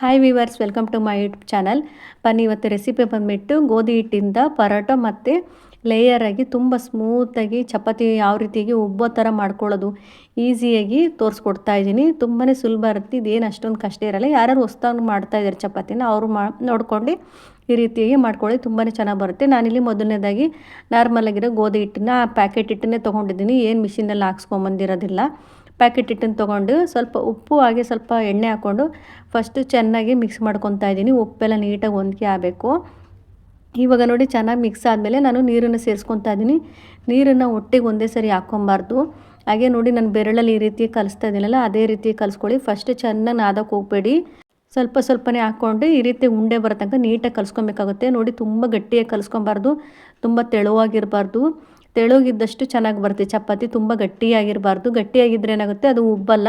Hi viewers welcome to my YouTube channel ಬನ್ನಿ, ಇವತ್ತು recipe ಬಂದುಬಿಟ್ಟು ಗೋಧಿ ಹಿಟ್ಟಿಂದ ಪರೋಟ ಮತ್ತು ಲೇಯರಾಗಿ ತುಂಬ ಸ್ಮೂತಾಗಿ ಚಪಾತಿ ಯಾವ ರೀತಿಯಾಗಿ ಉಬ್ಬೋ ಥರ ಮಾಡ್ಕೊಳ್ಳೋದು ಈಸಿಯಾಗಿ ತೋರಿಸ್ಕೊಡ್ತಾ ಇದ್ದೀನಿ. ತುಂಬಾ ಸುಲಭ ಇರುತ್ತೆ. ಇದೇನು ಅಷ್ಟೊಂದು ಕಷ್ಟ ಇರಲ್ಲ. ಯಾರು ಹೊಸ್ದಾಗಿ ಮಾಡ್ತಾ ಇದ್ದಾರೆ ಚಪಾತಿನ, ಅವರು ಮಾ ನೋಡ್ಕೊಂಡು ಈ ರೀತಿಯಾಗಿ ಮಾಡ್ಕೊಳ್ಳಿ. ತುಂಬಾ ಚೆನ್ನಾಗಿ ಬರುತ್ತೆ. ನಾನಿಲ್ಲಿ ಮೊದಲನೇದಾಗಿ ನಾರ್ಮಲಾಗಿರೋ ಗೋಧಿ ಹಿಟ್ಟನ್ನ ಪ್ಯಾಕೆಟ್ ಹಿಟ್ಟನ್ನೇ ತೊಗೊಂಡಿದ್ದೀನಿ. ಏನು ಮಿಷಿನಲ್ಲಿ ಹಾಕ್ಸ್ಕೊಂಬಂದಿರೋದಿಲ್ಲ. ಪ್ಯಾಕೆಟ್ ಹಿಟ್ಟನ್ನು ತೊಗೊಂಡು ಸ್ವಲ್ಪ ಉಪ್ಪು ಹಾಗೆ ಸ್ವಲ್ಪ ಎಣ್ಣೆ ಹಾಕ್ಕೊಂಡು ಫಸ್ಟು ಚೆನ್ನಾಗಿ ಮಿಕ್ಸ್ ಮಾಡ್ಕೊತಾ ಇದ್ದೀನಿ. ಉಪ್ಪೆಲ್ಲ ನೀಟಾಗಿ ಹೊಂದಿಕೆ ಆಗಬೇಕು ಇವಾಗ ನೋಡಿ ಚೆನ್ನಾಗಿ ಮಿಕ್ಸ್ ಆದಮೇಲೆ ನಾನು ನೀರನ್ನು ಸೇರಿಸ್ಕೊತಾ ಇದ್ದೀನಿ. ನೀರನ್ನು ಒಟ್ಟಿಗೆ ಒಂದೇ ಸರಿ ಹಾಕ್ಕೊಬಾರ್ದು. ಹಾಗೆ ನೋಡಿ ನಾನು ಬೆರಳಲ್ಲಿ ಈ ರೀತಿ ಕಲಿಸ್ತಾ ಇದ್ದೀನಲ್ಲ, ಅದೇ ರೀತಿ ಕಲಿಸ್ಕೊಳ್ಳಿ. ಫಸ್ಟ್ ಚೆನ್ನಾಗಿ ನಾದಕ್ಕೆ ಹೋಗಬೇಡಿ. ಸ್ವಲ್ಪ ಸ್ವಲ್ಪನೇ ಹಾಕ್ಕೊಂಡು ಈ ರೀತಿ ಉಂಡೆ ಬರೋ ತನಕ ನೀಟಾಗಿ ಕಲಿಸ್ಕೊಬೇಕಾಗುತ್ತೆ. ನೋಡಿ ತುಂಬ ಗಟ್ಟಿಯಾಗಿ ಕಲಿಸ್ಕೊಬಾರ್ದು, ತುಂಬ ತೆಳುವಾಗಿರಬಾರ್ದು. ತೆಳುಗಿದ್ದಷ್ಟು ಚೆನ್ನಾಗಿ ಬರುತ್ತೆ. ಚಪಾತಿ ತುಂಬ ಗಟ್ಟಿಯಾಗಿರಬಾರ್ದು. ಗಟ್ಟಿಯಾಗಿದ್ದರೆ ಏನಾಗುತ್ತೆ? ಅದು ಉಬ್ಬಲ್ಲ.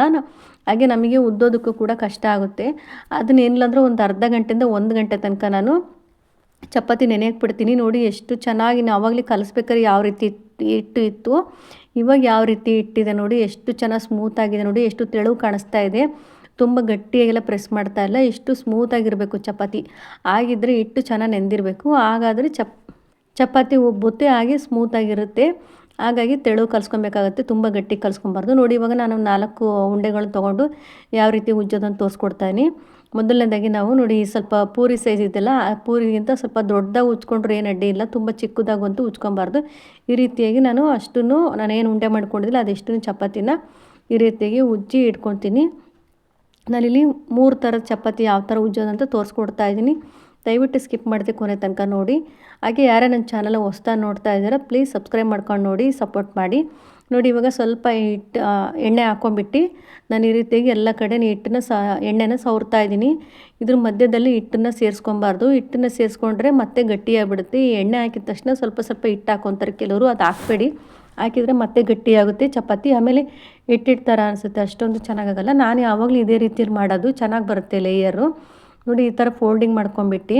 ಹಾಗೆ ನಮಗೆ ಉದ್ದೋದಕ್ಕೂ ಕೂಡ ಕಷ್ಟ ಆಗುತ್ತೆ. ಅದನ್ನ ಏನಿಲ್ಲ ಒಂದು ಅರ್ಧ ಗಂಟೆಯಿಂದ ಒಂದು ಗಂಟೆ ತನಕ ನಾನು ಚಪಾತಿ ನೆನೆಯಕ್ಕೆ ಬಿಡ್ತೀನಿ. ನೋಡಿ ಎಷ್ಟು ಚೆನ್ನಾಗಿ ನಾವು ಆವಾಗಲೇ ಕಲಿಸ್ಬೇಕಾದ್ರೆ ಯಾವ ರೀತಿ ಹಿಟ್ಟು ಇತ್ತು. ಇವಾಗ ಯಾವ ರೀತಿ ಇಟ್ಟಿದೆ ನೋಡಿ. ಎಷ್ಟು ಚೆನ್ನಾಗಿ ಸ್ಮೂತಾಗಿದೆ ನೋಡಿ. ಎಷ್ಟು ತೆಳು ಕಾಣಿಸ್ತಾ ಇದೆ. ತುಂಬ ಗಟ್ಟಿಯಾಗೆಲ್ಲ ಪ್ರೆಸ್ ಮಾಡ್ತಾ ಇಲ್ಲ. ಎಷ್ಟು ಸ್ಮೂತಾಗಿರಬೇಕು ಚಪಾತಿ. ಆಗಿದ್ದರೆ ಹಿಟ್ಟು ಚೆನ್ನಾಗಿ ನೆಂದಿರಬೇಕು. ಹಾಗಾದರೆ ಚಪ್ ಚಪಾತಿ ಉಬ್ಬುತ್ತೆ ಹಾಗೆ ಸ್ಮೂತಾಗಿರುತ್ತೆ ಹಾಗಾಗಿ ತೆಳು ಕಲ್ಸ್ಕೊಬೇಕಾಗುತ್ತೆ, ತುಂಬ ಗಟ್ಟಿ ಕಲಿಸ್ಕೊಬಾರ್ದು. ನೋಡಿ, ಇವಾಗ ನಾನು ನಾಲ್ಕು ಉಂಡೆಗಳು ತೊಗೊಂಡು ಯಾವ ರೀತಿ ಉಜ್ಜೋದನ್ನು ತೋರಿಸ್ಕೊಡ್ತಾಯಿನಿ ಮೊದಲನೇದಾಗಿ ನಾವು ನೋಡಿ ಸ್ವಲ್ಪ ಪೂರಿ ಸೈಜ್ ಇದೆಯಲ್ಲ, ಆ ಪೂರಿಗಿಂತ ಸ್ವಲ್ಪ ದೊಡ್ಡದಾಗಿ ಉಚ್ಕೊಂಡ್ರೆ ಏನು ಅಡ್ಡಿ ಇಲ್ಲ, ತುಂಬ ಚಿಕ್ಕದಾಗಂತೂ ಉಜ್ಕೊಬಾರ್ದು. ಈ ರೀತಿಯಾಗಿ ನಾನು ಅಷ್ಟನ್ನು, ನಾನೇನು ಉಂಡೆ ಮಾಡ್ಕೊಂಡಿದ್ದಿಲ್ಲ ಅದೆಷ್ಟು ಚಪಾತಿನ ಈ ರೀತಿಯಾಗಿ ಉಜ್ಜಿ ಇಟ್ಕೊತೀನಿ ನಾನಿಲ್ಲಿ ಮೂರು ಥರದ ಚಪಾತಿ ಯಾವ ಥರ ಉಜ್ಜೋದಂತ ತೋರಿಸ್ಕೊಡ್ತಾ ಇದ್ದೀನಿ. ದಯವಿಟ್ಟು ಸ್ಕಿಪ್ ಮಾಡಿದೆ ಕೊನೆ ತನಕ ನೋಡಿ. ಹಾಗೆ ಯಾರೇ ನನ್ನ ಚಾನಲ್ ಹೊಸ್ದಾಗಿ ನೋಡ್ತಾ ಇದ್ದಾರೋ, ಪ್ಲೀಸ್ ಸಬ್ಸ್ಕ್ರೈಬ್ ಮಾಡ್ಕೊಂಡು ನೋಡಿ, ಸಪೋರ್ಟ್ ಮಾಡಿ. ನೋಡಿ, ಇವಾಗ ಸ್ವಲ್ಪ ಹಿಟ್ಟು ಎಣ್ಣೆ ಹಾಕ್ಕೊಂಬಿಟ್ಟು ನಾನು ಈ ರೀತಿಯಾಗಿ ಎಲ್ಲ ಕಡೆ ಹಿಟ್ಟನ್ನ ಸ, ಎಣ್ಣೆನ ಸವರ್ತಾ ಇದ್ದೀನಿ. ಇದ್ರ ಮಧ್ಯದಲ್ಲಿ ಹಿಟ್ಟನ್ನು ಸೇರಿಸ್ಕೊಬಾರ್ದು. ಹಿಟ್ಟನ್ನ ಸೇರಿಸ್ಕೊಂಡ್ರೆ ಮತ್ತೆ ಗಟ್ಟಿಯಾಗಿಬಿಡುತ್ತೆ. ಈ ಎಣ್ಣೆ ಹಾಕಿದ ತಕ್ಷಣ ಸ್ವಲ್ಪ ಸ್ವಲ್ಪ ಹಿಟ್ಟು ಹಾಕೊತಾರೆ ಕೆಲವರು, ಅದು ಹಾಕ್ಬೇಡಿ. ಹಾಕಿದರೆ ಮತ್ತೆ ಗಟ್ಟಿಯಾಗುತ್ತೆ ಚಪಾತಿ. ಆಮೇಲೆ ಹಿಟ್ಟಿಟ್ಟು ಥರ ಅನಿಸುತ್ತೆ, ಅಷ್ಟೊಂದು ಚೆನ್ನಾಗಾಗಲ್ಲ. ನಾನು ಯಾವಾಗಲೂ ಇದೇ ರೀತಿಯಲ್ಲಿ ಮಾಡೋದು, ಚೆನ್ನಾಗಿ ಬರುತ್ತೆ ಲೇಯರು ನೋಡಿ ಈ ಥರ ಫೋಲ್ಡಿಂಗ್ ಮಾಡ್ಕೊಂಬಿಟ್ಟು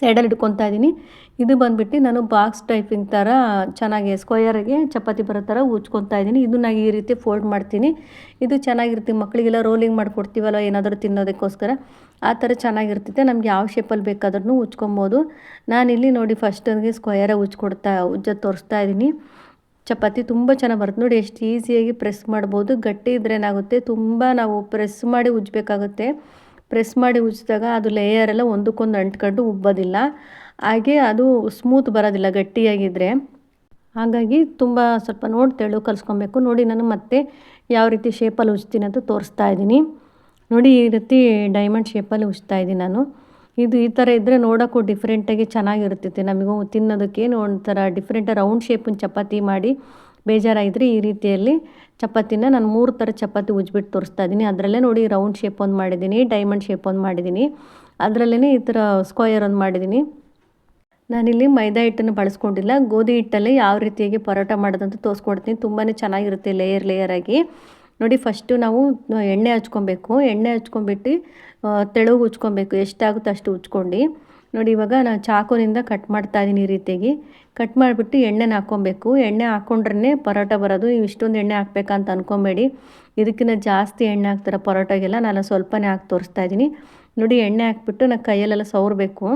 ಸೈಡಲ್ಲಿ ಇಟ್ಕೊತಾ ಇದ್ದೀನಿ. ಇದು ಬಂದುಬಿಟ್ಟು ನಾನು ಬಾಕ್ಸ್ ಟೈಪಿಂಗ್ ಥರ ಚೆನ್ನಾಗಿ ಸ್ಕ್ವಯರಿಗೆ ಚಪಾತಿ ಬರೋ ಥರ ಉಚ್ಕೊತಾ ಇದ್ದೀನಿ. ಇದನ್ನ ಈ ರೀತಿ ಫೋಲ್ಡ್ ಮಾಡ್ತೀನಿ. ಇದು ಚೆನ್ನಾಗಿರುತ್ತೆ. ಮಕ್ಕಳಿಗೆಲ್ಲ ರೋಲಿಂಗ್ ಮಾಡಿಕೊಡ್ತೀವಲ್ಲ, ಏನಾದರೂ ತಿನ್ನೋದಕ್ಕೋಸ್ಕರ. ಆ ಥರ ಚೆನ್ನಾಗಿರ್ತೈತೆ ನಮ್ಗೆ ಯಾವ ಶೇಪಲ್ಲಿ ಬೇಕಾದ್ರೂ ಉಚ್ಕೊಬೋದು ನಾನಿಲ್ಲಿ ನೋಡಿ ಫಸ್ಟಿಗೆ ಸ್ಕ್ವಯರಾಗಿ ಉಚ್ಕೊಡ್ತಾ ಉಜ್ಜ ತೋರಿಸ್ತಾ ಇದ್ದೀನಿ. ಚಪಾತಿ ತುಂಬ ಚೆನ್ನಾಗಿ ಬರುತ್ತೆ. ನೋಡಿ ಎಷ್ಟು ಈಸಿಯಾಗಿ ಪ್ರೆಸ್ ಮಾಡ್ಬೋದು. ಗಟ್ಟಿ ಇದ್ರೆ ಏನಾಗುತ್ತೆ ತುಂಬ ನಾವು ಪ್ರೆಸ್ ಮಾಡಿ ಉಜ್ಜಬೇಕಾಗುತ್ತೆ ಪ್ರೆಸ್ ಮಾಡಿ ಉಜ್ಜಿದಾಗ ಅದು ಲೇಯರ್ ಎಲ್ಲ ಒಂದಕ್ಕೊಂದು ಅಂಟ್ಕೊಂಡು ಉಬ್ಬೋದಿಲ್ಲ. ಹಾಗೆ ಅದು ಸ್ಮೂತ್ ಬರೋದಿಲ್ಲ ಗಟ್ಟಿಯಾಗಿದ್ದರೆ ಹಾಗಾಗಿ ತುಂಬ ಸ್ವಲ್ಪ ನೋಡಿ ತೆಳು ಕಲಿಸ್ಕೊಬೇಕು. ನೋಡಿ ನಾನು ಮತ್ತೆ ಯಾವ ರೀತಿ ಶೇಪಲ್ಲಿ ಉಜ್ತೀನಿ ಅಂತ ತೋರಿಸ್ತಾ ಇದ್ದೀನಿ. ನೋಡಿ ಈ ರೀತಿ ಡೈಮಂಡ್ ಶೇಪಲ್ಲಿ ಉಜ್ತಾ ಇದ್ದೀನಿ ನಾನು. ಇದು ಈ ಥರ ಇದ್ದರೆ ನೋಡೋಕ್ಕೂ ಡಿಫ್ರೆಂಟಾಗಿ ಚೆನ್ನಾಗಿರ್ತೈತೆ ನಮಗೂ ತಿನ್ನೋದಕ್ಕೇನು ಒಂಥರ ಡಿಫ್ರೆಂಟ್ ರೌಂಡ್ ಶೇಪಿನ ಚಪಾತಿ ಮಾಡಿ ಬೇಜಾರಾಗಿದ್ದರೆ ಈ ರೀತಿಯಲ್ಲಿ ಚಪಾತಿನ ನಾನು ಮೂರು ಥರ ಚಪಾತಿ ಉಜ್ಬಿಟ್ಟು ತೋರಿಸ್ತಾ ಇದ್ದೀನಿ. ಅದರಲ್ಲೇ ನೋಡಿ ರೌಂಡ್ ಶೇಪ್ ಒಂದು ಮಾಡಿದ್ದೀನಿ ಡೈಮಂಡ್ ಶೇಪ್ ಒಂದು ಮಾಡಿದ್ದೀನಿ. ಅದರಲ್ಲೇ ಈ ಥರ ಸ್ಕ್ವಯರ್ ಒಂದು ಮಾಡಿದ್ದೀನಿ. ನಾನಿಲ್ಲಿ ಮೈದಾ ಹಿಟ್ಟನ್ನು ಬಳಸ್ಕೊಂಡಿಲ್ಲ. ಗೋಧಿ ಹಿಟ್ಟಲ್ಲಿ ಯಾವ ರೀತಿಯಾಗಿ ಪರೋಟ ಮಾಡೋದಂತ ತೋರಿಸ್ಕೊಡ್ತೀನಿ. ತುಂಬಾ ಚೆನ್ನಾಗಿರುತ್ತೆ ಲೇಯರ್ ಲೇಯರಾಗಿ ನೋಡಿ ಫಸ್ಟು ನಾವು, ಎಣ್ಣೆ ಹಚ್ಕೊಬೇಕು. ಎಣ್ಣೆ ಹಚ್ಕೊಂಬಿಟ್ಟು ತೆಳುಗು ಉಚ್ಕೊಬೇಕು ಎಷ್ಟಾಗುತ್ತೋ ಅಷ್ಟು ಉಚ್ಕೊಂಡು ನೋಡಿ, ಇವಾಗ ನಾನು ಚಾಕುನಿಂದ ಕಟ್ ಮಾಡ್ತಾ ಇದ್ದೀನಿ ಈ ರೀತಿಯಾಗಿ. ಕಟ್ ಮಾಡಿಬಿಟ್ಟು ಎಣ್ಣೆನ ಹಾಕ್ಕೊಬೇಕು. ಎಣ್ಣೆ ಹಾಕ್ಕೊಂಡ್ರೆ ಪರೋಟ ಬರೋದು. ನೀವು ಇಷ್ಟೊಂದು ಎಣ್ಣೆ ಹಾಕ್ಬೇಕಂತ ಅಂದ್ಕೊಬೇಡಿ ಇದಕ್ಕಿಂತ ಜಾಸ್ತಿ ಎಣ್ಣೆ ಹಾಕ್ತಾರೆ ಪರೋಟಗೆಲ್ಲ? ನಾನು ಸ್ವಲ್ಪನೇ ಹಾಕಿ ತೋರಿಸ್ತಾ ಇದ್ದೀನಿ ನೋಡಿ, ಎಣ್ಣೆ ಹಾಕ್ಬಿಟ್ಟು ನಾನು ಕೈಯಲ್ಲೆಲ್ಲ ಸವರಬೇಕು.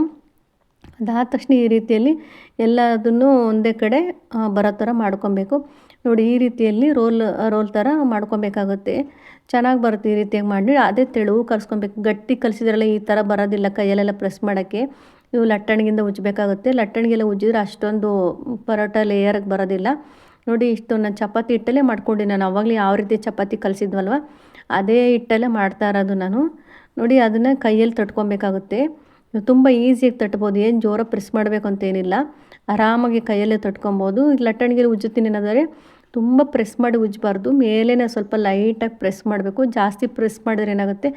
ಅದಾದ ತಕ್ಷಣ ಈ ರೀತಿಯಲ್ಲಿ ಎಲ್ಲದನ್ನು ಒಂದೇ ಕಡೆ ಬರೋ ಥರ ಮಾಡ್ಕೊಬೇಕು. ನೋಡಿ, ಈ ರೀತಿಯಲ್ಲಿ ರೋಲ್ ರೋಲ್ ಥರ ಮಾಡ್ಕೊಬೇಕಾಗುತ್ತೆ. ಚೆನ್ನಾಗಿ ಬರುತ್ತೆ ಈ ರೀತಿಯಾಗಿ ಮಾಡಿ. ಅದೇ ತೆಳುವು ಕಲಿಸ್ಕೊಬೇಕು ಗಟ್ಟಿ ಕಲಿಸಿದ್ರಲ್ಲ ಈ ಥರ ಬರೋದಿಲ್ಲ ಕೈಯಲ್ಲೆಲ್ಲ ಪ್ರೆಸ್ ಮಾಡೋಕ್ಕೆ. ಇವು ಲಟ್ಟಣಿಗಿಂದ ಉಜ್ಜಬೇಕಾಗುತ್ತೆ ಲಟ್ಟಣಿಗೆಲ್ಲ ಉಜ್ಜಿದ್ರೆ ಅಷ್ಟೊಂದು ಪರೋಟ ಲೇಯರ್ಗೆ ಬರೋದಿಲ್ಲ. ನೋಡಿ ಇಷ್ಟು ನಾನು ಚಪಾತಿ ಹಿಟ್ಟಲ್ಲೇ ಮಾಡ್ಕೊಂಡು. ನಾನು ಅವಾಗಲೇ ಯಾವ ರೀತಿ ಚಪಾತಿ ಕಲಿಸಿದ್ವಲ್ವ, ಅದೇ ಹಿಟ್ಟಲ್ಲೇ ಮಾಡ್ತಾ ಇರೋದು ನಾನು. ನೋಡಿ, ಅದನ್ನು ಕೈಯಲ್ಲಿ ತಟ್ಕೊಬೇಕಾಗುತ್ತೆ. ತುಂಬ ಈಸಿಯಾಗಿ ತಟ್ಬೋದು. ಏನು ಜೋರ ಪ್ರೆಸ್ ಮಾಡಬೇಕು ಅಂತೇನಿಲ್ಲ ಆರಾಮಾಗಿ ಕೈಯಲ್ಲೇ ತಟ್ಕೊಬೋದು. ಲಟ್ಟಣಿಗೆ ಉಜ್ಜುತ್ತೀನಿ ಏನಾದರೆ ತುಂಬ ಪ್ರೆಸ್ ಮಾಡಿ ಉಜ್ಜಬಾರ್ದು ಮೇಲೇ ಸ್ವಲ್ಪ ಲೈಟಾಗಿ ಪ್ರೆಸ್ ಮಾಡಬೇಕು. ಜಾಸ್ತಿ ಪ್ರೆಸ್ ಮಾಡಿದ್ರೆ ಏನಾಗುತ್ತೆ?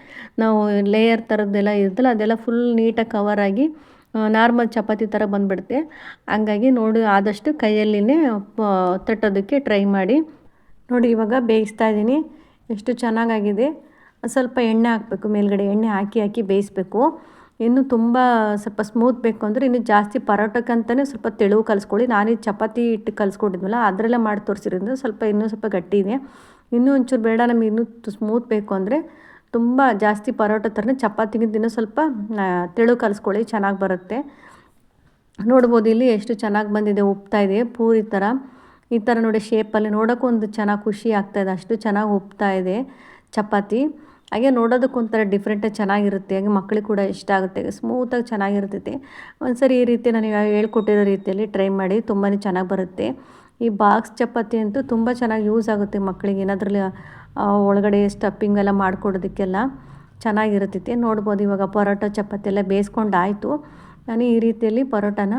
ನಾವು ಲೇಯರ್ ಥರದ್ದೆಲ್ಲ ಇರುತ್ತಲ್ಲ, ಅದೆಲ್ಲ ಫುಲ್ ನೀಟಾಗಿ ಕವರ್ ಆಗಿ ನಾರ್ಮಲ್ ಚಪಾತಿ ಥರ ಬಂದುಬಿಡುತ್ತೆ. ಹಂಗಾಗಿ ನೋಡಿ, ಆದಷ್ಟು ಕೈಯಲ್ಲಿನೇ ತಟ್ಟೋದಕ್ಕೆ ಟ್ರೈ ಮಾಡಿ. ನೋಡಿ, ಇವಾಗ ಬೇಯಿಸ್ತಾ ಇದ್ದೀನಿ. ಎಷ್ಟು ಚೆನ್ನಾಗಾಗಿದೆ. ಸ್ವಲ್ಪ ಎಣ್ಣೆ ಹಾಕಬೇಕು. ಮೇಲ್ಗಡೆ ಎಣ್ಣೆ ಹಾಕಿ ಹಾಕಿ ಬೇಯಿಸ್ಬೇಕು. ಇನ್ನು ತುಂಬ ಸ್ವಲ್ಪ ಸ್ಮೂತ್ ಬೇಕು ಅಂದರೆ ಇನ್ನು ಜಾಸ್ತಿ ಪರೋಟಕ್ಕಂತಲೇ ಸ್ವಲ್ಪ ತೆಳುವು ಕಲಿಸ್ಕೊಳ್ಳಿ. ನಾನು ಚಪಾತಿ ಹಿಟ್ಟು ಕಲಿಸ್ಕೊಂಡಿದ್ವಲ್ಲ ಅದರಲ್ಲೇ ಮಾಡಿ ತೋರಿಸಿರೋದ್ರಿಂದ ಸ್ವಲ್ಪ ಇನ್ನೂ ಸ್ವಲ್ಪ ಗಟ್ಟಿ ಇದೆ. ಇನ್ನೂ ಒಂಚೂರು ಬೇಡ, ನಮಗೆ ಇನ್ನೂ ಸ್ಮೂತ್ ಬೇಕು ಅಂದರೆ ತುಂಬ ಜಾಸ್ತಿ ಪರೋಟ ಥರನೇ ಚಪಾತಿಗಿಂತ ಸ್ವಲ್ಪ ತೆಳು ಕಲಿಸ್ಕೊಳ್ಳಿ, ಚೆನ್ನಾಗಿ ಬರುತ್ತೆ. ನೋಡ್ಬೋದು ಇಲ್ಲಿ ಎಷ್ಟು ಚೆನ್ನಾಗಿ ಬಂದಿದೆ, ಉಪ್ತಾ ಇದೆ, ಪೂರಿ ಥರ ಈ ಥರ ನೋಡಿ ಶೇಪಲ್ಲಿ ನೋಡೋಕ್ಕೂ ಒಂದು ಚೆನ್ನಾಗಿ ಖುಷಿ ಆಗ್ತಾಯಿದೆ ಅಷ್ಟು ಚೆನ್ನಾಗಿ ಉಪ್ತಾ ಇದೆ ಚಪಾತಿ. ಹಾಗೆ ನೋಡೋದಕ್ಕೆ ಒಂಥರ ಡಿಫ್ರೆಂಟಾಗಿ ಚೆನ್ನಾಗಿರುತ್ತೆ, ಹಾಗೆ ಮಕ್ಕಳಿಗೆ ಕೂಡ ಇಷ್ಟ ಆಗುತ್ತೆ ಸ್ಮೂತಾಗಿ ಚೆನ್ನಾಗಿರ್ತೈತೆ. ಒಂದ್ಸರಿ ಈ ರೀತಿ ನನಗೆ ಹೇಳ್ಕೊಟ್ಟಿರೋ ರೀತಿಯಲ್ಲಿ ಟ್ರೈ ಮಾಡಿ ತುಂಬಾ ಚೆನ್ನಾಗಿ ಬರುತ್ತೆ. ಈ ಬಾಕ್ಸ್ ಚಪಾತಿ ಅಂತೂ ತುಂಬ ಚೆನ್ನಾಗಿ ಯೂಸ್ ಆಗುತ್ತೆ ಮಕ್ಕಳಿಗೆ ಏನಾದ್ರಲ್ಲಿ ಒಳಗಡೆ ಸ್ಟಫಿಂಗ್ ಎಲ್ಲ ಮಾಡಿಕೊಡೋದಕ್ಕೆಲ್ಲ ಚೆನ್ನಾಗಿರುತ್ತೈತೆ ನೋಡ್ಬೋದು ಇವಾಗ ಪರೋಟ ಚಪಾತಿ ಎಲ್ಲ ಬೇಯಿಸ್ಕೊಂಡು ಆಯಿತು ನಾನು ಈ ರೀತಿಯಲ್ಲಿ ಪರೋಟನ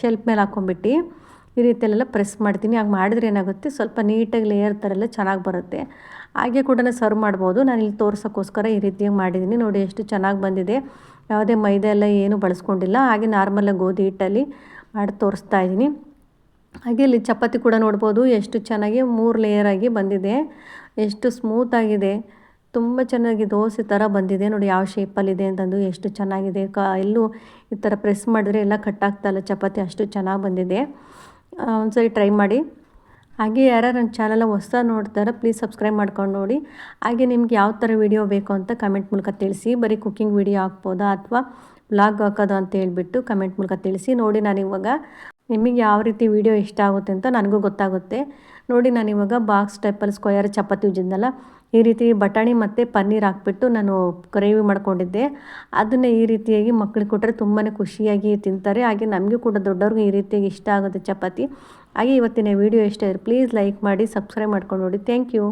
ಶೆಲ್ಫ್ ಮೇಲೆ ಹಾಕ್ಕೊಂಬಿಟ್ಟು ಈ ರೀತಿಯಲ್ಲೆಲ್ಲ ಪ್ರೆಸ್ ಮಾಡ್ತೀನಿ. ಹಾಗೆ ಮಾಡಿದ್ರೆ ಏನಾಗುತ್ತೆ, ಸ್ವಲ್ಪ ನೀಟಾಗಿ ಲೇಯರ್ ಥರ ಎಲ್ಲ ಚೆನ್ನಾಗಿ ಬರುತ್ತೆ. ಹಾಗೆ ಕೂಡ ಸರ್ವ್ ಮಾಡ್ಬೋದು. ನಾನು ಇಲ್ಲಿ ತೋರ್ಸೋಕ್ಕೋಸ್ಕರ ಈ ರೀತಿಯಾಗಿ ಮಾಡಿದ್ದೀನಿ ನೋಡಿ ಎಷ್ಟು ಚೆನ್ನಾಗಿ ಬಂದಿದೆ. ಯಾವುದೇ ಮೈದೆ ಎಲ್ಲ ಏನು ಬಳಸ್ಕೊಂಡಿಲ್ಲ. ಹಾಗೆ ನಾರ್ಮಲಾಗಿ ಗೋಧಿ ಹಿಟ್ಟಲ್ಲಿ ಮಾಡಿ ತೋರಿಸ್ತಾ ಇದ್ದೀನಿ ಹಾಗೆ ಇಲ್ಲಿ ಚಪಾತಿ ಕೂಡ ನೋಡ್ಬೋದು. ಎಷ್ಟು ಚೆನ್ನಾಗಿ ಮೂರು ಲೇಯರಾಗಿ ಬಂದಿದೆ. ಎಷ್ಟು ಸ್ಮೂತಾಗಿದೆ ತುಂಬ ಚೆನ್ನಾಗಿ ದೋಸೆ ಥರ ಬಂದಿದೆ. ನೋಡಿ ಯಾವ ಶೇಪಲ್ಲಿದೆ ಅಂತಂದು ಎಷ್ಟು ಚೆನ್ನಾಗಿದೆ. ಕ, ಎಲ್ಲೂ ಈ ಥರ ಪ್ರೆಸ್ ಮಾಡಿದ್ರೆ ಎಲ್ಲ ಕಟ್ಟಾಗ್ತಾಯಿಲ್ಲ ಚಪಾತಿ ಅಷ್ಟು ಚೆನ್ನಾಗಿ ಬಂದಿದೆ. ಒಂದು ಒಂದ್ಸರಿ ಟ್ರೈ ಮಾಡಿ. ಹಾಗೆ ಯಾರ್ಯಾರು ನನ್ನ ಚಾನಲ್ನ ಹೊಸ ನೋಡ್ತಾರೋ ಪ್ಲೀಸ್ ಸಬ್ಸ್ಕ್ರೈಬ್ ಮಾಡ್ಕೊಂಡು ನೋಡಿ. ಹಾಗೆ ನಿಮ್ಗೆ ಯಾವ ಥರ ವಿಡಿಯೋ ಬೇಕು ಅಂತ ಕಮೆಂಟ್ ಮೂಲಕ ತಿಳಿಸಿ. ಬರೀ ಕುಕ್ಕಿಂಗ್ ವಿಡಿಯೋ ಹಾಕ್ಬೋದಾ ಅಥವಾ ವ್ಲಾಗ್ ಹಾಕೋದು ಅಂತ ಹೇಳಿಬಿಟ್ಟು ಕಮೆಂಟ್ ಮೂಲಕ ತಿಳಿಸಿ. ನೋಡಿ ನಾನು ಇವಾಗ ನಿಮಗೆ ಯಾವ ರೀತಿ ವಿಡಿಯೋ ಇಷ್ಟ ಆಗುತ್ತೆ ಅಂತ ನನಗೂ ಗೊತ್ತಾಗುತ್ತೆ. ನೋಡಿ ನಾನು ಇವಾಗ ಬಾಕ್ಸ್ ಟೈಪಲ್ಲಿ ಸ್ಕ್ವಯರ್ ಚಪಾತಿ ಉಜ್ಜಿದ್ನಲ್ಲ ಈ ರೀತಿ ಬಟಾಣಿ ಮತ್ತು ಪನ್ನೀರ್ ಹಾಕ್ಬಿಟ್ಟು ನಾನು ಗ್ರೇವಿ ಮಾಡ್ಕೊಂಡಿದ್ದೆ. ಅದನ್ನು ಈ ರೀತಿಯಾಗಿ ಮಕ್ಕಳಿಗೆ ಕೊಟ್ಟರೆ ತುಂಬಾ ಖುಷಿಯಾಗಿ ತಿಂತಾರೆ. ಹಾಗೆ ನಮಗೂ ಕೂಡ ದೊಡ್ಡವ್ರಿಗೂ ಈ ರೀತಿಯಾಗಿ ಇಷ್ಟ ಆಗುತ್ತೆ ಚಪಾತಿ. ಹಾಗೆ ಇವತ್ತಿನ ವಿಡಿಯೋ ಇಷ್ಟ ಪ್ಲೀಸ್ ಲೈಕ್ ಮಾಡಿ ಸಬ್ಸ್ಕ್ರೈಬ್ ಮಾಡ್ಕೊಂಡು ನೋಡಿ. Thank you